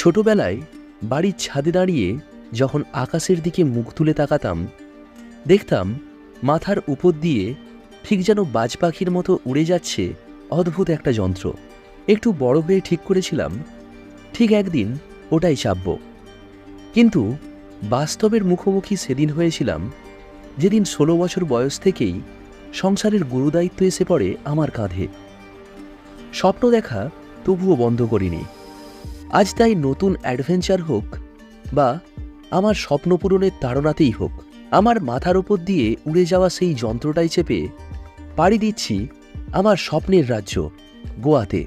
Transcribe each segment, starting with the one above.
ছোটবেলায় বাড়ির ছাদে দাঁড়িয়ে যখন আকাশের দিকে মুখ তুলে তাকাতাম, দেখতাম মাথার উপর দিয়ে ঠিক যেন বাজ পাখির মতো উড়ে যাচ্ছে অদ্ভুত একটা যন্ত্র। একটু বড় হয়ে ঠিক করেছিলাম, ঠিক একদিন ওটাই চাপব। কিন্তু বাস্তবের মুখোমুখি সেদিন হয়েছিলাম, যেদিন ষোলো বছর বয়স থেকেই সংসারের গুরুদায়িত্ব এসে পড়ে আমার কাঁধে। স্বপ্ন দেখা তবুও বন্ধ করিনি। আজ তাই নতুন অ্যাডভেঞ্চার হোক বা আমার স্বপ্ন পূরণের তাড়নাতেই হোক, আমার মাথার উপর দিয়ে উড়ে যাওয়া সেই যন্ত্রটাই চেপে পাড়ি দিচ্ছি আমার স্বপ্নের রাজ্য, গোয়াতে।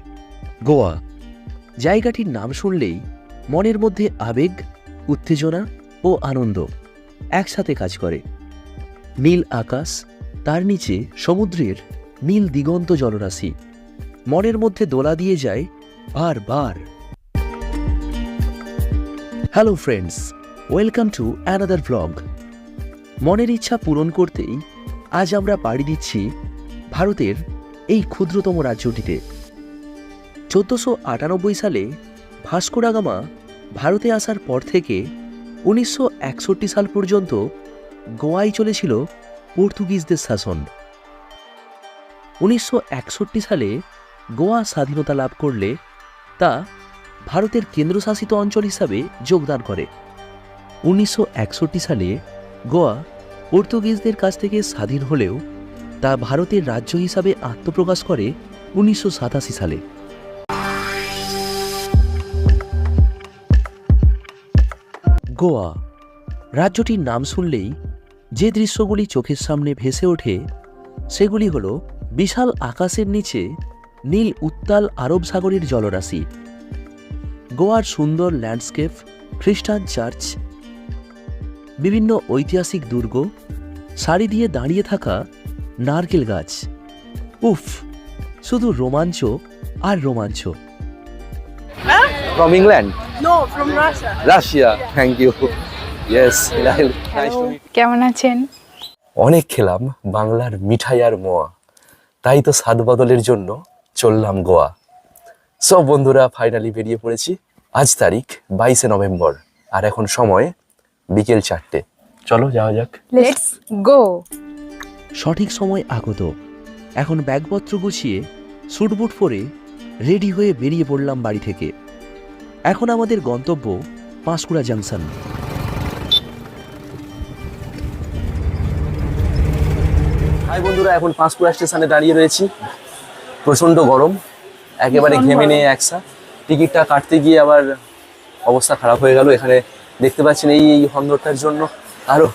গোয়া। জায়গাটির নাম শুনলেই মনের মধ্যে আবেগ, উত্তেজনা ও আনন্দ একসাথে কাজ করে। নীল আকাশ, তার নিচে সমুদ্রের নীল দিগন্ত জলরাশি। মনের মধ্যে দোলা দিয়ে যায় বার বার। Hello friends welcome to another vlog মনের ইচ্ছা পূরণ করতেই আজ আমরা পাড়ি দিচ্ছি ভারতের এই ক্ষুদ্রতম রাজ্যটিতে। চোদ্দোশো আটানব্বই সালে ভাস্কোডাগামা ভারতে আসার পর থেকে উনিশশো একষট্টি সাল পর্যন্ত গোয়ায় চলেছিল পর্তুগিজদের শাসন। উনিশশো একষট্টি সালে গোয়া স্বাধীনতা লাভ করলে তা ভারতের কেন্দ্রশাসিত অঞ্চল হিসাবে যোগদান করে। উনিশশো একষট্টি সালে গোয়া পর্তুগিজদের কাছ থেকে স্বাধীন হলেও তা ভারতের রাজ্য হিসাবে আত্মপ্রকাশ করে উনিশশো সাতাশি সালে। গোয়া রাজ্যটির নাম শুনলেই যে দৃশ্যগুলি চোখের সামনে ভেসে ওঠে, সেগুলি হল বিশাল আকাশের নিচে নীল উত্তাল আরব সাগরের জলরাশি। গোয়ার সুন্দর ল্যান্ডস্কেপ খ্রিস্টান চার্চ বিভিন্ন ঐতিহাসিক দুর্গ সারি দিয়ে দাঁড়িয়ে থাকা নারকেল গাছ উফ শুধু রোমাঞ্চ আর রোমাঞ্চ From England? No, from Russia. Russia. Thank you. Yes. nice to meet কেমন আছেন অনেক খেলাম বাংলার মিঠাই আর মোয়া তাই তো স্বাদ বদলের জন্য চললাম গোয়া সব বন্ধুরা ফাইনালি বেরিয়ে পড়েছি আজ তারিখ বাইশে নভেম্বর আর এখন সময় বিকেল চারটে। চলো যাওয়া যাক। লেটস গো সঠিক সময় আগত। এখন ব্যাগপত্র গুছিয়ে স্যুটবুট পরে রেডি হয়ে বেরিয়ে পড়লাম বাড়ি থেকে। এখন আমাদের গন্তব্য পাঁশকুড়া জাংশন। হাই বন্ধুরা এখন পাঁশকুড়া স্টেশনে দাঁড়িয়ে রয়েছি। প্রচণ্ড গরম একেবারে ঘেমে। নিয়ে একসা। টিকিটটা কাটতে গিয়ে আবার অবস্থা খারাপ হয়ে গেল। এখানে দেখতে পাচ্ছেন এই এই হন্দরটার জন্য আরও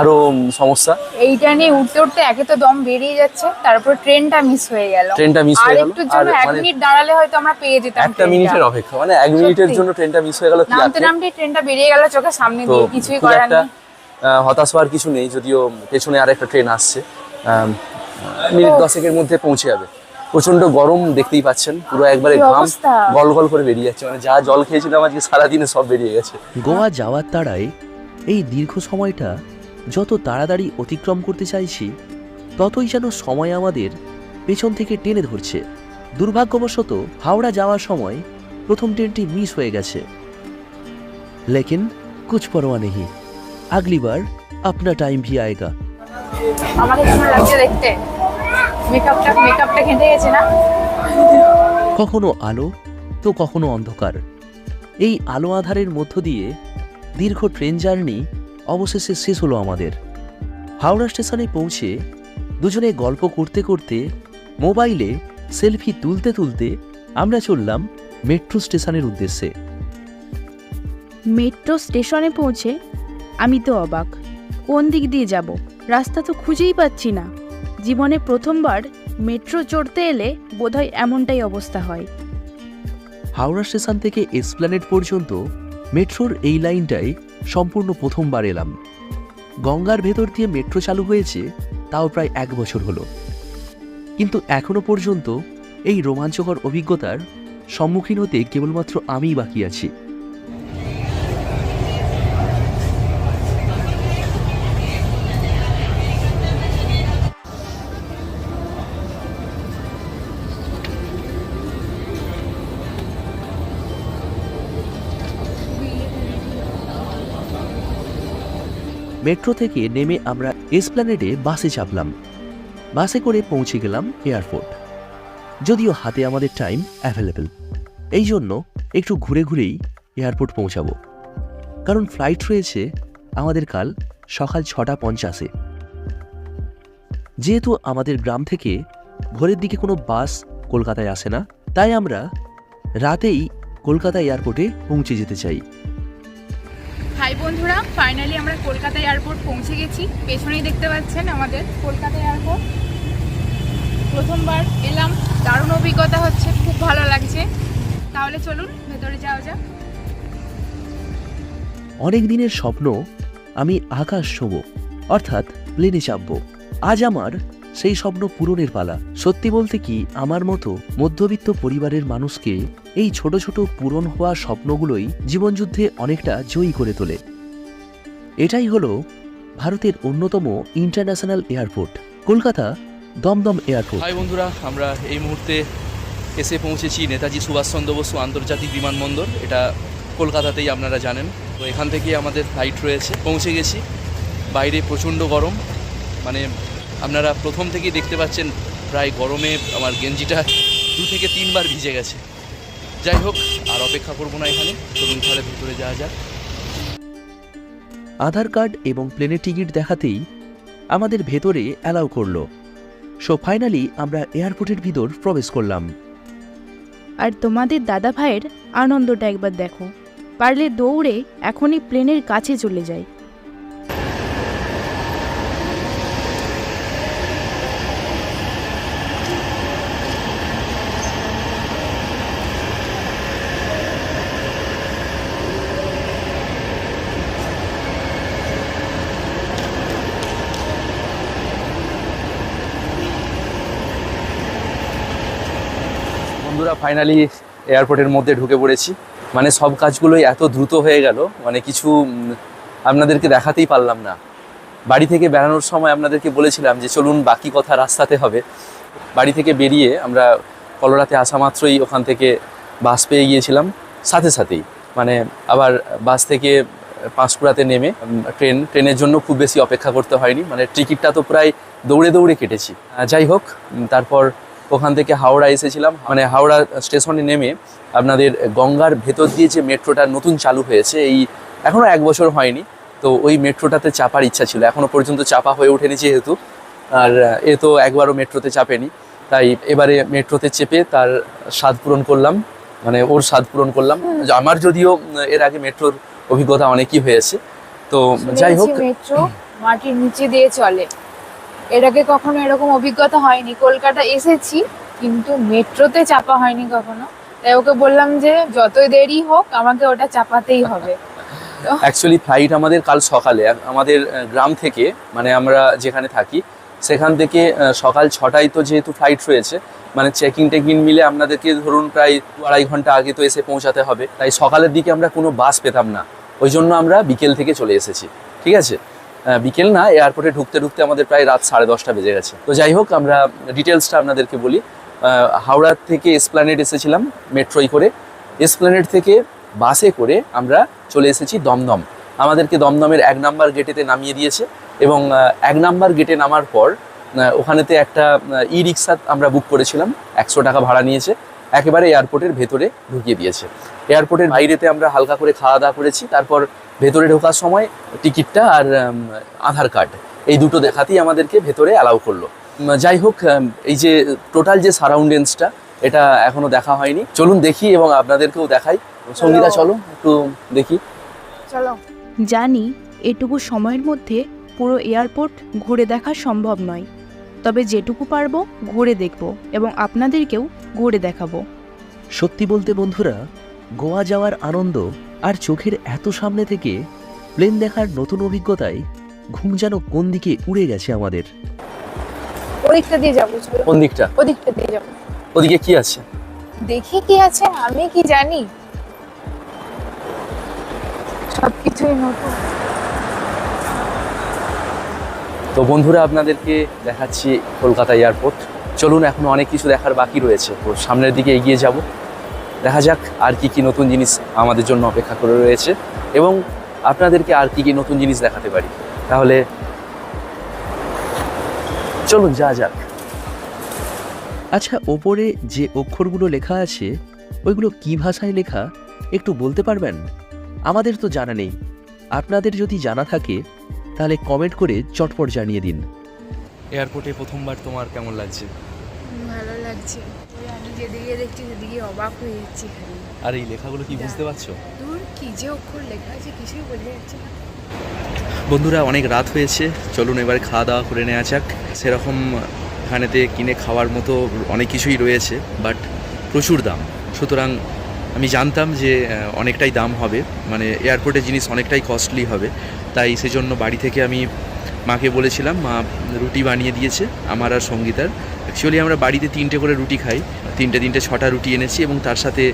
আরও সমস্যা। এইটা নিয়ে উঠতে উঠতে একে তো দম বেরিয়ে যাচ্ছে তারপর ট্রেনটা মিস হয়ে গেল। ট্রেনটা মিস হয়ে গেল। আর জন্য এক মানে মিনিট দাঁড়ালে হয়তো আমরা পেয়ে যেতাম একটা মিনিটের অপেক্ষা মানে এক মিনিটের জন্য ট্রেনটা মিস হয়ে গেল কি নামতে? নামতে ট্রেনটা বেরিয়ে গেল চোখের সামনে দিয়ে কিছুই করার নেই। হতাশ হওয়ার কিছু নেই যদিও পেছনে আরেকটা ট্রেন আসছে মিনিট দশেকের মধ্যে পৌঁছে যাবে। প্রচণ্ড গরম দেখতেই পাচ্ছেন পুরো একবারে ঘাম গল গল করে বেরিয়ে যাচ্ছে মানে যা জল খেয়েছিলাম আজকে সারাদিনে সব বেরিয়ে গেছে। গোয়া যাওয়ার তাড়ায় এই দীর্ঘ সময়টা যত তাড়াতাড়ি অতিক্রম করতে চাইছি ততই যেন সময় আমাদের পেছন থেকে টেনে ধরছে। দুর্ভাগ্যবশত হাওড়া যাওয়ার সময় প্রথম ট্রেনটি মিস হয়ে গেছে। লেকিন কুছ পরোয়া নেহি আগলিবার আপনা টাইম ভি আয়েগা। আমাকে কেমন লাগছে দেখতে। মেকআপটা মেকআপটা ঘেঁটে গেছে না? কখনো আলো তো কখনো অন্ধকার। এই আলো আধারের মধ্য দিয়ে দীর্ঘ ট্রেন জার্নি অবশেষে শেষ হলো আমাদের। হাওড়া স্টেশনে পৌঁছে দুজনে গল্প করতে করতে মোবাইলে সেলফি তুলতে তুলতে আমরা চললাম মেট্রো স্টেশনের উদ্দেশ্যে। মেট্রো স্টেশনে পৌঁছে আমি তো অবাক। কোন দিক দিয়ে যাব? রাস্তা তো খুঁজেই পাচ্ছি না। জীবনে প্রথমবার মেট্রো চড়তে এলে বোধহয় এমনটাই অবস্থা হয়। হাওড়া স্টেশন থেকে এসপ্ল্যানেড পর্যন্ত মেট্রোর এই লাইনটাই সম্পূর্ণ প্রথমবার এলাম। গঙ্গার ভেতর দিয়ে মেট্রো চালু হয়েছে, তাও প্রায় এক বছর হলো। কিন্তু এখনও পর্যন্ত এই রোমাঞ্চকর অভিজ্ঞতার সম্মুখীন হতে কেবলমাত্র আমিই বাকি আছি। মেট্রো থেকে নেমে আমরা এসপ্ল্যানেডে বাসে চাপলাম। বাসে করে পৌঁছে গেলাম এয়ারপোর্ট। যদিও হাতে আমাদের টাইম অ্যাভেলেবেল। এই জন্য একটু ঘুরে ঘুরেই এয়ারপোর্ট পৌঁছাবো। কারণ ফ্লাইট রয়েছে আমাদের কাল সকাল ছটা পঞ্চাশে। যেহেতু আমাদের গ্রাম থেকে ভোরের দিকে কোনো বাস কলকাতায় আসে না, তাই আমরা রাতেই কলকাতা এয়ারপোর্টে পৌঁছে যেতে চাই। হাই বন্ধুরা ফাইনালি আমরা কলকাতা এয়ারপোর্ট পৌঁছে গেছি। পেছনেই দেখতে পাচ্ছেন আমাদের কলকাতা এয়ারপোর্ট প্রথমবার এলাম। দারুণ অভিজ্ঞতা হচ্ছে, খুব ভালো লাগছে। তাহলে চলুন, ভেতরে যাওয়া যাক। অনেক দিনের স্বপ্ন, আমি আকাশ ছোঁব, অর্থাৎ প্লেনে চাপব। আজ আমার সেই স্বপ্ন পূরণের পালা। সত্যি বলতে কি, আমার মতো মধ্যবিত্ত পরিবারের মানুষকে এই ছোট ছোট পূরণ হওয়া স্বপ্নগুলোই জীবনযুদ্ধে অনেকটা জয়ী করে তোলে। এটাই হলো ভারতের অন্যতম international airport, Kolkata Dum Dum airport. Hi বন্ধুরা, আমরা এই মুহূর্তে এসে পৌঁছেছি নেতাজি সুভাষচন্দ্র বসু আন্তর্জাতিক বিমানবন্দর। এটা কলকাতাতেই আপনারা জানেন। তো এখান থেকে আমাদের ফ্লাইট রয়েছে। পৌঁছে গেছি। বাইরে প্রচণ্ড গরম। মানে আপনারা প্রথম থেকেই দেখতে পাচ্ছেন প্রায় গরমে আমার গেঞ্জিটা দু থেকে তিনবার ভিজে গেছে। যাই হোক আর অপেক্ষা করব না এখানে। চলুন তাহলে ভেতরে যাওয়া যাক। আধার কার্ড এবং প্লেনের টিকিট দেখাতেই আমাদের ভেতরে অ্যালাউ করল। সো ফাইনালি আমরা এয়ারপোর্টের ভিতর প্রবেশ করলাম। আর তোমাদের দাদা ভাইয়ের আনন্দটা একবার দেখো। পারলে দৌড়ে এখনই প্লেনের কাছে চলে যায় বন্ধুরা ফাইনালি এয়ারপোর্টের মধ্যে ঢুকে পড়েছি। মানে সব কাজগুলোই এত দ্রুত হয়ে গেল মানে কিছু আপনাদেরকে দেখাতেই পারলাম না। বাড়ি থেকে বেড়ানোর সময় আপনাদেরকে বলেছিলাম যে চলুন বাকি কথা রাস্তাতে হবে। বাড়ি থেকে বেরিয়ে আমরা কলোরাতে আসা মাত্রই ওখান থেকে বাস পেয়ে গিয়েছিলাম। সাথে সাথেই মানে আবার বাস থেকে পাঁশকুড়াতে নেমে ট্রেন, ট্রেনের জন্য খুব বেশি অপেক্ষা করতে হয়নি। মানে টিকিটটা তো প্রায় দৌড়ে দৌড়ে কেটেছি। যাই হোক তারপর ওখান থেকে হাওড়া এসেছিলাম। মানে হাওড়া স্টেশনে নেমে আপনাদের গঙ্গার ভেতর দিয়ে যে মেট্রোটা নতুন চালু হয়েছে এই এখনও এক বছর হয়নি। তো ওই মেট্রোটাতে চাপার ইচ্ছা ছিল। এখনও পর্যন্ত চাপা হয়ে ওঠেনি যেহেতু। আর এ তো একবারও মেট্রোতে চাপেনি। তাই এবারে মেট্রোতে চেপে তার স্বাদ পূরণ করলাম। মানে ওর স্বাদ পূরণ করলাম। আমার যদিও এর আগে মেট্রোর অভিজ্ঞতা অনেকই হয়েছে। তো যাই হোক। মেট্রো মাটির নিচে দিয়ে চলে। এর আগে কখনো এরকম অভিজ্ঞতা হয়নি। কলকাতা এসেছি, কিন্তু মেট্রোতে চাপা হয়নি কখনো। তাই ওকে বললাম যে, যতই দেরি হোক, আমাকে ওটা চাপাতেই হবে। অ্যাকচুয়ালি ফ্লাইট আমাদের কাল সকালে আমাদের গ্রাম থেকে মানে আমরা যেখানে থাকি, সেখান থেকে সকাল ছটায় তো যেহেতু ফ্লাইট রয়েছে মানে চেকিং টেকিং মিলে আপনাদেরকে ধরুন প্রায় আড়াই ঘণ্টা আগে তো এসে পৌঁছাতে হবে। তাই সকালের দিকে আমরা কোনো বাস পেতাম না। ওই জন্য আমরা বিকেল থেকে চলে এসেছি। ঠিক আছে? বিকেল না এয়ারপোর্টে ঢুকতে ঢুকতে আমাদের প্রায় রাত সাড়ে দশটা বেজে গেছে। তো যাই হোক, আমরা ডিটেলসটা আপনাদেরকে বলি। হাওড়া থেকে এসপ্ল্যানেড এসেছিলাম মেট্রোয় করে। এসপ্ল্যানেড থেকে বাসে করে আমরা চলে এসেছি দমদম। আমাদেরকে দমদমের এক নাম্বার গেটেতে নামিয়ে দিয়েছে এবং এক নাম্বার গেটে নামার পর ওখানেতে একটা ই রিক্সা আমরা বুক করেছিলাম। একশো টাকা ভাড়া নিয়েছে। একেবারে এয়ারপোর্টের ভেতরে ঢুকিয়ে দিয়েছে। এয়ারপোর্টের বাইরেতে আমরা হালকা করে খাওয়া দাওয়া করেছি। তারপর ভেতরে ঢোকার সময় টিকিটটা আর আধার কার্ড এই দুটো দেখাতেই আমাদেরকে ভেতরে অ্যালাউ করল। যাই হোক এই যে টোটাল যে সারাউন্ডেন্সটা এটা এখনও দেখা হয়নি। চলুন দেখি এবং আপনাদেরকেও দেখাই। সঙ্গীতা চলো একটু দেখি। চলো। জানি এটুকু সময়ের মধ্যে পুরো এয়ারপোর্ট ঘুরে দেখা সম্ভব নয়। তবে যেটুকু পারব ঘুরে দেখব এবং আপনাদেরকেও ঘুরে দেখাবো। সত্যি বলতে বন্ধুরা গোয়া যাওয়ার আনন্দ আর চোখের এত সামনে থেকে প্লেন দেখার নতুন অভিজ্ঞতায় ঘুম যেন কোন দিকে উড়ে গেছে আমাদের। ওদিকটা দিয়ে যাব চলো। কোন দিকটা? ওদিকটা দিয়ে যাব। ওদিকে কি আছে? দেখি কি আছে আমি কি জানি? সবকিছুই নতুন। তো বন্ধুরা আপনাদেরকে দেখাচ্ছি কলকাতা এয়ারপোর্ট। চলুন এখন অনেক কিছু দেখার বাকি রয়েছে। তো সামনের দিকে এগিয়ে যাব। দেখা যাক আর কি কি নতুন জিনিস আমাদের জন্য অপেক্ষা করে রয়েছে। এবং আপনাদেরকে আর কি কি নতুন জিনিস দেখাতে পারি। তাহলে চলুন যা যাক। আচ্ছা ওপরে যে অক্ষরগুলো লেখা আছে ওইগুলো কি ভাষায় লেখা? একটু বলতে পারবেন? আমাদের তো জানা নেই। আপনাদের যদি জানা থাকে তাহলে কমেন্ট করে চটপট জানিয়ে দিন। এয়ারপোর্টে প্রথমবার তোমার কেমন লাগছে? ভালো লাগছে। আমি যেদিকে দেখছি সেদিকে অবাক হয়ে যাচ্ছি খালি। আর এই লেখাগুলো কি বুঝতে পারছ? দূর কি যে অক্ষর লেখা আছে কিছুই বোঝা যাচ্ছে না। বন্ধুরা অনেক রাত হয়েছে। চলুন এবার খাওয়া দাওয়া করে নেওয়া যাক। সেরকম এখানেতে কিনে খাওয়ার মতো অনেক কিছুই রয়েছে বাট প্রচুর দাম। সুতরাং আমি জানতাম যে অনেকটাই দাম হবে। মানে এয়ারপোর্টের জিনিস অনেকটাই কস্টলি হবে। তাই সেজন্য বাড়ি থেকে আমি মাকে বলেছিলাম মা রুটি বানিয়ে দিয়েছে আমার আর সঙ্গীতার। অ্যাকচুয়ালি আমরা বাড়িতে তিনটে করে রুটি খাই। তিনটে তিনটে ছটা রুটি এনেছি এবং তার সাথে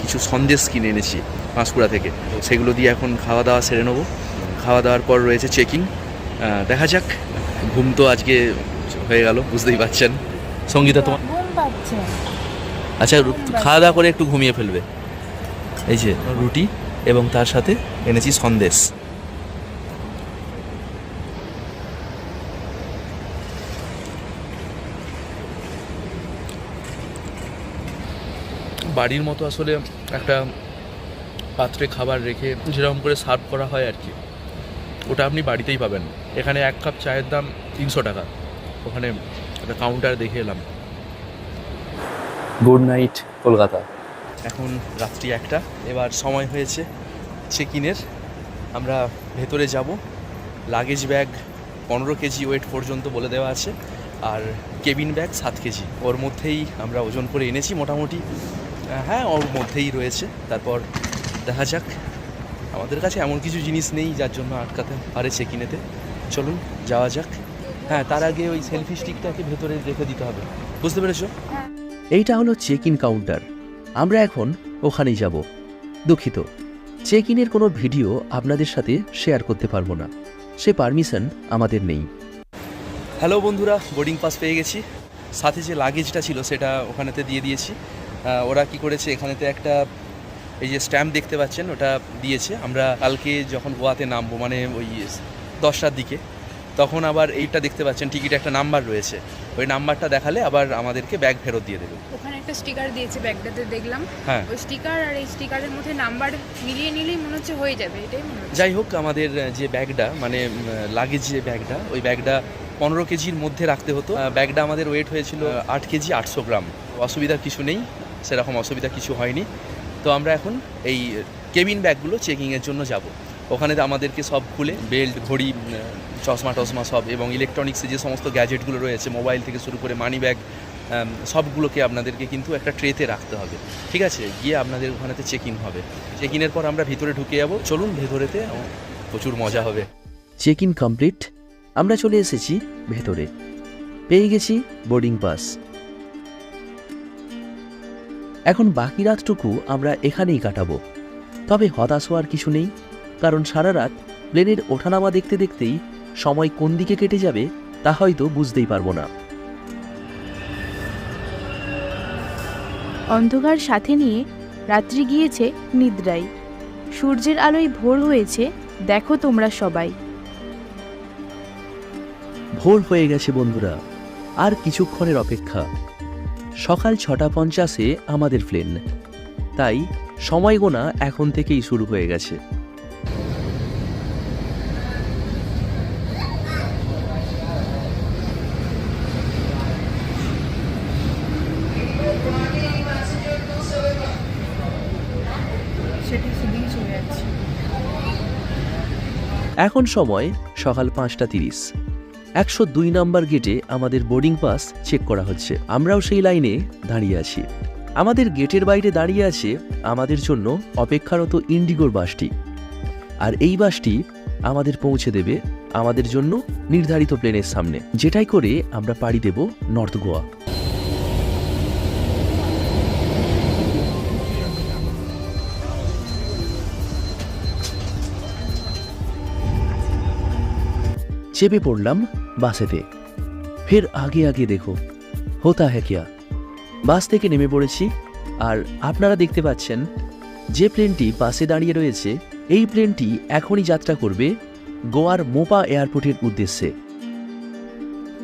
কিছু সন্দেশ কিনে এনেছি পাঁশকুড়া থেকে। সেগুলো দিয়ে এখন খাওয়া দাওয়া সেরে নেব। খাওয়া দাওয়ার পর রয়েছে চেকিং দেখা যাক। ঘুম তো আজকে হয়ে গেল বুঝতেই পারছেন। সঙ্গীতা তোমার আচ্ছা খাওয়া দাওয়া করে একটু ঘুমিয়ে ফেলবে। এই যে রুটি এবং তার সাথে এনেছি সন্দেশ। বাড়ির মতো আসলে একটা পাত্রে খাবার রেখে যেরকম করে সার্ভ করা হয় আর কি। ওটা আপনি বাড়িতেই পাবেন। এখানে এক কাপ চায়ের দাম তিনশো টাকা। ওখানে একটা কাউন্টার দেখে এলাম। Good night Kolkata. এখন রাত্রি একটা। এবার সময় হয়েছে চেক ইনের আমরা ভেতরে যাব। লাগেজ ব্যাগ পনেরো কেজি ওয়েট পর্যন্ত বলে দেওয়া আছে। আর কেবিন ব্যাগ সাত কেজি। ওর মধ্যেই আমরা ওজন করে এনেছি মোটামুটি। হ্যাঁ ওর মধ্যেই রয়েছে। তারপর দেখা যাক। আমাদের কাছে এমন কিছু জিনিস নেই যার জন্য আটকাতে পারে চেক ইনেতে চলুন যাওয়া যাক। হ্যাঁ তার আগে ওই সেলফি স্টিকটাকে ভেতরে রেখে দিতে হবে। বুঝতে পেরেছ? এইটা হলো চেক ইন কাউন্টার আমরা এখন ওখানেই যাব। দুঃখিত। চেক ইনের কোনো ভিডিও আপনাদের সাথে শেয়ার করতে পারব না। সে পারমিশন আমাদের নেই। হ্যালো বন্ধুরা বোর্ডিং পাস পেয়ে গেছি। সাথে যে লাগেজটা ছিল সেটা ওখানেতে দিয়ে দিয়েছি। ওরা কি করেছে? এখানেতে একটা এই যে স্ট্যাম্প দেখতে পাচ্ছেন ওটা দিয়েছে। আমরা কালকে যখন গোয়াতে নামবো মানে ওই দশটার দিকে তখন আবার এইটা দেখতে পাচ্ছেন টিকিটে একটা নাম্বার রয়েছে। ওই নাম্বারটা দেখালে আবার আমাদেরকে ব্যাগ ফেরত দিয়ে দেবে। ওখানে একটা স্টিকার দিয়েছে ব্যাগটাতে দেখলাম। হ্যাঁ। ওই স্টিকার আর এই স্টিকারের মধ্যে নাম্বার মিলিয়ে নিলেই মনে হচ্ছে হয়ে যাবে এটাই মনে হচ্ছে। যাই হোক আমাদের যে ব্যাগটা মানে লাগেজ যে ব্যাগটা ওই ব্যাগটা পনেরো কেজির মধ্যে রাখতে হতো। ব্যাগটা আমাদের ওয়েট হয়েছিল আট কেজি আটশো গ্রাম। অসুবিধার কিছু নেই। সেরকম অসুবিধা কিছু হয়নি। তো আমরা এখন এই কেবিন ব্যাগগুলো চেকিংয়ের জন্য যাব। ওখানে আমাদেরকে সব খুলে বেল্ট, ঘড়ি চশমা টশমা সব এবং ইলেকট্রনিক্সে যে সমস্ত গ্যাজেটগুলো রয়েছে মোবাইল থেকে শুরু করে মানি ব্যাগ সবগুলোকে আপনাদেরকে কিন্তু একটা ট্রেতে রাখতে হবে। ঠিক আছে? গিয়ে আপনাদের ওখানেতে চেক ইন হবে। চেক ইনের পর আমরা ভিতরে ঢুকে যাব। চলুন ভেতরেতে প্রচুর মজা হবে। চেক ইন কমপ্লিট আমরা চলে এসেছি ভেতরে। পেয়ে গেছি বোর্ডিং পাস এখন বাকি রাতটুকু আমরা এখানেই কাটাবো। তবে হতাশ হওয়ার কিছু নেই কারণ সারা রাত প্লেনের ওঠানামা দেখতে দেখতেই সময় কোন দিকে কেটে যাবে তা হয়তো বুঝতেই পারব না। অন্ধকার সাথে নিয়ে রাত্রি গিয়েছে নিদ্রায়। সূর্যের আলোয় ভোর হয়েছে দেখো তোমরা সবাই। ভোর হয়ে গেছে বন্ধুরা আর কিছুক্ষণের অপেক্ষা। সকাল ছটা পঞ্চাশে আমাদের প্লেন তাই সময় গোনা এখন থেকেই শুরু হয়ে গেছে। এখন সময় সকাল পাঁচটা তিরিশ। একশো দুই নম্বর গেটে আমাদের বোর্ডিং পাস চেক করা হচ্ছে। আমরাও সেই লাইনে দাঁড়িয়ে আছি। আমাদের গেটের বাইরে দাঁড়িয়ে আছে আমাদের জন্য অপেক্ষারত ইন্ডিগোর বাসটি। আর এই বাসটি আমাদের পৌঁছে দেবে আমাদের জন্য নির্ধারিত প্লেনের সামনে। যেটাই করে আমরা পাড়ি দেব নর্থ গোয়া। চেপে পড়লাম বাসেতে। ফের আগে আগে দেখো, হোতা হ্যাঁ কিয়া বাস থেকে নেমে পড়েছি, আর আপনারা দেখতে পাচ্ছেন, যে প্লেনটি বাসে দাঁড়িয়ে রয়েছে, এই প্লেনটি এখনই যাত্রা করবে গোয়ার মোপা এয়ারপোর্টের উদ্দেশ্যে।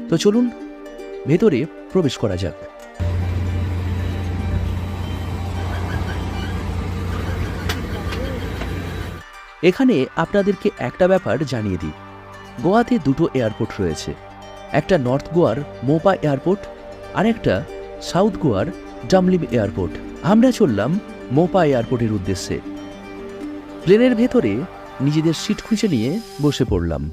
তো চলুন, ভেতরে প্রবেশ করা যাক। এখানে আপনাদেরকে একটা ব্যাপার জানিয়ে দিই। গোয়াতে দুটো এয়ারপোর্ট রয়েছে একটা নর্থ গোয়ার মোপা এয়ারপোর্ট আর একটা সাউথ গোয়ার ডামলিম এয়ারপোর্ট আমরা চললাম মোপা এয়ারপোর্টের উদ্দেশ্যে প্লেনের ভেতরে নিজেদের সিট খুঁজে নিয়ে বসে পড়লাম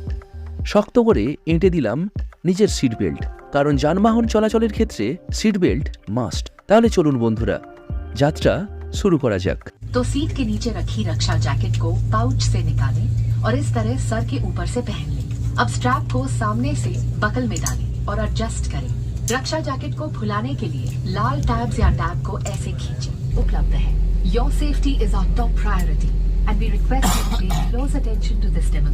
শক্ত করে এঁটে দিলাম নিজের সিট বেল্ট কারণ যানবাহন চলাচলের ক্ষেত্রে সিট বেল্ট মাস্ট তাহলে চলুন বন্ধুরা যাত্রা শুরু করা যাক तो सीट के नीचे रखी रक्षा जैकेट को पाउच से निकालें और इस तरह सर के ऊपर से पहन लें अब स्ट्रैप को सामने से बकल में डालें और एडजस्ट करें। रक्षा जैकेट को फुलाने के लिए लाल टैब्स या टैब को ऐसे खींचें। उपलब्ध है। Your safety is our top priority and we request close attention to this this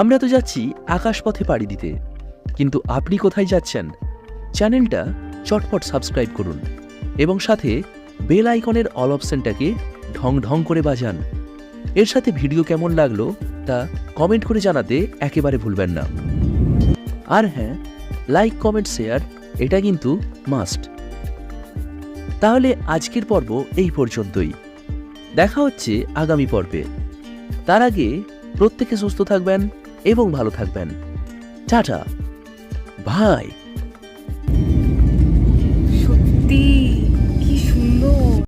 আমরা তো যাচ্ছি আকাশপথে পাড়ি দিতে। কিন্তু আপনি কোথায় যাচ্ছেন? চ্যানেলটা চটপট সাবস্ক্রাইব করুন এবং সাথে বেল আইকনের অল অপশনটাকে ঢং ঢং করে বাজান। এর সাথে ভিডিও কেমন লাগল তা কমেন্ট করে জানাতে একেবারে ভুলবেন না। আর হ্যাঁ লাইক, কমেন্ট, শেয়ার, এটা কিন্তু মাস্ট। তাহলে আজকের পর্ব এই পর্যন্তই। দেখা হচ্ছে আগামী পর্বে। তার আগে প্রত্যেকে সুস্থ থাকবেন এবং ভালো থাকবেন। টাটা। ভাই সত্যি।